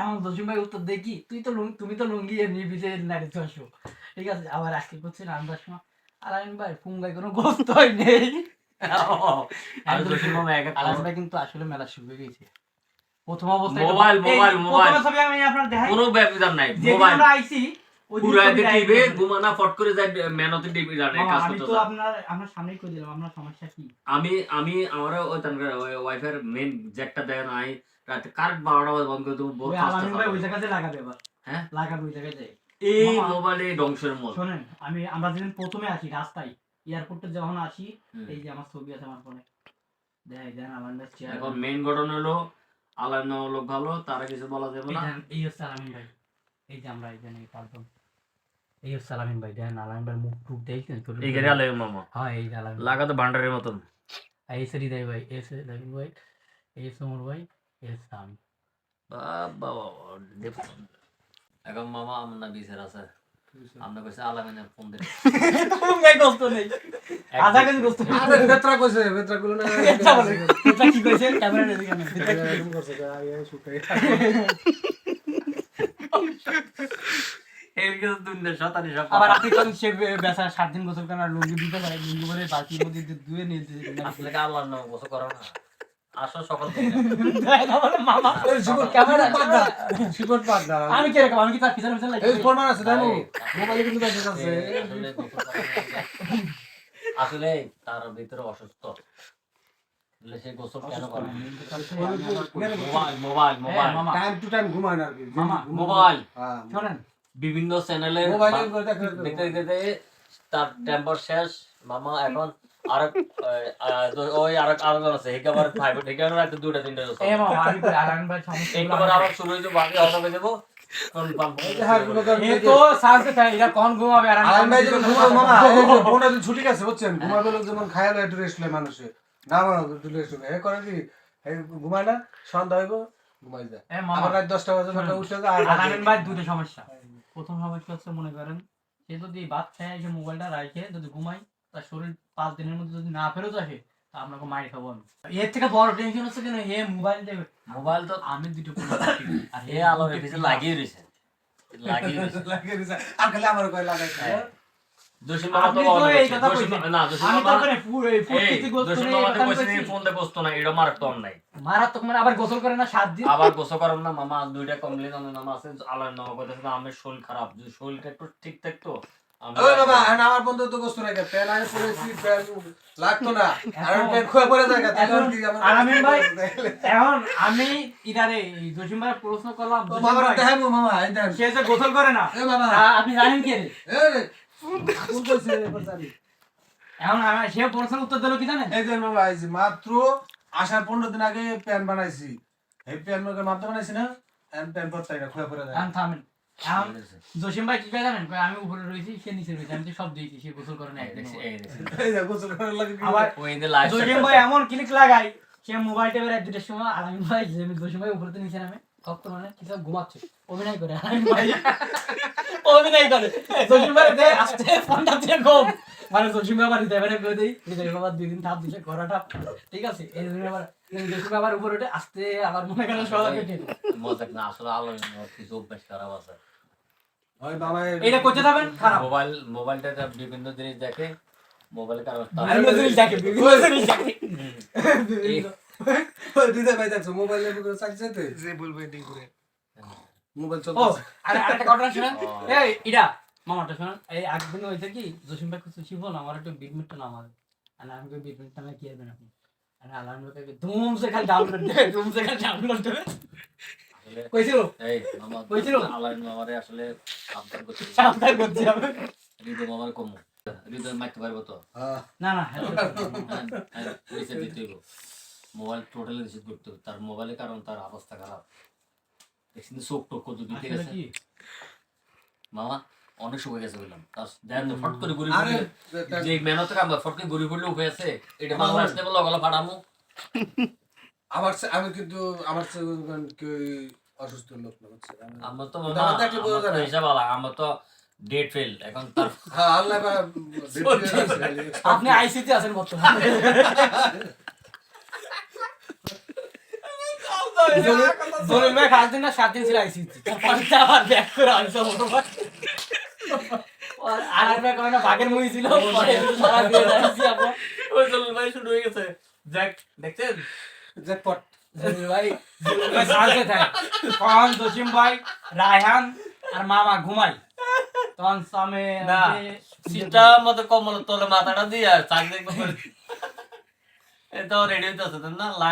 এখন জসিম ভাই উত্তর দেখি তুই তো তুমি তো লুঙ্গি এমনি ভিজে আসো ঠিক আছে আবার আজকে করছি রান্নার সময় আলামিন ভাই কোনো নেই। এক আলামিন ভাই কিন্তু আসলে মেলা শুকিয়ে গেছে। প্রথম অবস্থায় মোবাইল, মোবাইল, মোবাইল। ছবি আমি আপনার দেখাই। কোনো ব্যবধান নাই মোবাইল। আমরা আইছি টিভি। ঘুমানা ফট করে যায় টিভি আমি তো আপনার আপনার সামনেই কই দিলাম আপনার সমস্যা কি? আমি আমি আমার ওই তানকার ওয়াইফাই মেন জ্যাকটা দেয় নাই। রাতে কারেন্ট বারোটা বন্ধ করে দেবো বহুত ওই ফাস্ট আলামিন ভাই ওই জায়গাতে লাগাবে এবার। হ্যাঁ? লাগাবে ওই জায়গায় এই মোবাইলে ধ্বংসের শোনেন আমি আমরা যেদিন প্রথমে আসি রাস্তায় এয়ারপোর্টে যখন আসি এই যে আমার ছবি আছে আমার ফোনে। দেখ দেন আমার চেয়ার। এখন মেইন ঘটনা হলো লোক ভালো তারা কিছু বলা যাবে না। এই হচ্ছে আলামিন ভাই। এই যে আমরা এখানে পারতাম এই হচ্ছে আলামিন ভাই দেখেন আলামিন ভাই মুখ টুক দেখছেন ছোট এই। গাড়ি মামা। হ্যাঁ এই আলামিন। লাগাতো ভান্ডারের মতন। এই সে হৃদয় ভাই এই সে রবিন ভাই এই সমর ভাই। বাবা বাবা এখন মামা আমরা বিচার আছে আমরা কইছে আলামিনের ফোন দে ভাই কষ্ট নেই আধা কেজি কষ্ট নেই আরে বেত্রা কইছে বেত্রা গুলো না এটা বলে এটা কি কইছে ক্যামেরা এদিকে আনেন। এটা কি- এরকম করছে যে আগে শুকাই এই কিছু দুনিয়া শতানি সব আবার আপনি কোন সে বেচা সাত দিন গোসল লুঙ্গি দিতে পারে লুঙ্গি বলে বালতির মধ্যে দিয়ে নিয়ে দিতে আসলে আল্লাহর নাম করো না আমি কি তার পিছনে পিছনে আছে মোবাইলে কিন্তু মেসেজ আছে আসলে তার ভিতরে অসুস্থ। সে গোসল কেন করে mobile mobile mobile. Time to time ঘুমায় না আর কি। মামা, মোবাইল। হ্যাঁ শোনেন। বিভিন্ন চ্যানেলে দেখতে দেখতে তার টেম্পার শেষ। মামা এখন আর ওই আর আরেকজন আছে একেবারে ফাইভ একেবারে দুটা তিনটা একেবারে আবার শুরু বাকি দেবো ঘুমায় যে ছুটি গেছে বুঝছেন? ঘুমাবে যেমন খায়ালো একটু রেস্ট লয় মানুষে। না এ করে কি? ঘুমায় না সন্ধ্যা হইব ঘুমাই যায় রাত দশটা বাজে নটা উঠে যায় ভাই দুটো সমস্যা। প্রথম সমস্যা হচ্ছে মনে করেন সে যদি ভাত খায় এসে মোবাইলটা রাখে যদি ঘুমাই তার শরীর পাঁচ দিনের মধ্যে যদি না ফেরত আসে তা আপনাকে মারি খাব আমি। এর থেকে বড় টেনশন হচ্ছে কেন? হে মোবাইল দেবে মোবাইল তো আমি দুটো ফোন আর এ আলো পিছে লাগিয়ে রয়েছে। লাগিয়ে রয়েছে। আর খালি আমার কয় লাগাইছে। হ্যাঁ। আমি মারাত্মক মানে আবার গোসল করে না সাত দিন? আবার গোসল করেন না মামা দুইটা কমপ্লেন নাম আছে আল্লাহর নাম কইতেছে না আমার শরীর খারাপ। শরীরটা একটু ঠিক থাকতো ওই বাবা এখন আমার বন্ধু তো গোস্ত নাই প্যান আগে পরেছি প্যান লাগতো না। আর প্যান খুয়ে পড়ে যায় তখন কি আমার আলামিন ভাই এখন আমি ইদারে জসিম ভাই প্রশ্ন করলাম ও জসিম মামা ভাই, দেখাই মামা এই দেখ। সে যে গোসল করে না এ বাবা। আপনি জানেন কে এ রে। কোন কইছে রে বাজারি এখন আমি সে প্রশ্নের উত্তর দিল কি জানেন? এই যে আইছি মাত্র আসার পনেরো দিন আগে প্যান বানাইছি। এই প্যান মাত্র বানাইছি না প্যান পড়তে না খুয়ে পড়ে যায়। থামেন। জসিম ভাই কি জানেন? আমি উপরে রয়েছি সে নিচে রয়েছে আমি তো সব দিয়েছি সে গোসল করে না একদিন গোসল লাগে আবার জসিম ভাই এমন ক্লিক লাগাই সে মোবাইল টেপের এক দুটার সময় ভাই জসিম ভাই উপরে তো নিচে নামে মানে কিছু ঘুমাচ্ছে অভিনয় করে ভাই অভিনয় করে। জসিম ভাই দে আস্তে ফোনটা দিয়ে ঘুম। মানে জসিম ভাই আবার হৃদয় করে দেই হৃদয় দুই দিন থাপ দিছে করাটা ঠিক আছে এই জন্য আবার জসিম ভাই আবার উপরে উঠে আস্তে আবার মনে করেন সবাই না আসলে আলো কিছু অভ্যাস খারাপ আছে। ওই বাবা এটা করতে যাবেন? খারাপ মোবাইল মোবাইলটা বিভিন্ন জিনিস দেখে মোবাইলের কারণে বিভিন্ন জিনিস দেখে বিভিন্ন জিনিস দেখে। দিদা ভাই দেখছ মোবাইলে বুকে চাইছে যে বলবে এদিক করে মোবাইল ও চলতেছে। আরেকটা ঘটনা শুনেন। এই ইডা মামাটা শুনেন। এই একদিন হয়েছে কি জসিম ভাই কিছু শিবল আমার একটু বিডমিটটা নামাজ আর আমি কই বিডমিটটা কি আসবেন আপনি আর আলাম লোকে ধুম খালি ডাউনলোড দেবে ধুম সে খালি ডাউনলোড কইছিল? এই মামা কইছিল? আল্লাহর মামারে আসলে সাবধান করতে সাবধান করতে হবে। হৃদয় মামার কম। হৃদয় মারতে পারব তো? হ্যাঁ না না হ্যাঁ, হ্যাঁ, দিতে হইব। মোবাইল টোটালি রিসিভ করতে হবে। তার মোবাইলের কারণ তার অবস্থা খারাপ। দেখছেন তো চোখ টোক কত দিতে গেছে। কি? মামা অনেক শুকিয়ে গেছে বললাম। তার দেন ফট করে ঘুরি যে মেহনত কাম ফট করে ঘুরি ঘুরলে উঠে আছে। এটা বাংলাদেশ থেকে লগলা ফাটামু। আমার আমি কিন্তু আমার কেউ অসুস্থ লোক না আমার তো যায় না। হিসাব আলা আমরা তো ডেট ফেল এখন হ্যাঁ আল্লাহ আপনি আইসিতে আছেন বর্তমানে। জলিল ভাই পাঁচ দিন না সাত দিন ছিল আইসি পরে আবার ব্যাক করে আনছে বড় আর না বাঘের ছিল ওই ভাই শুরু হয়ে গেছে। যাক দেখছেন? জ্যাকপট ভাই সাথে থাকে। তখন জসিম ভাই রায়হান আর মামা ঘুমাই। তখন সামে না সিটা মতো কমল তোলে মাথাটা দিয়ে আর চাক দেখবে এটা রেডি আছে না? লাইট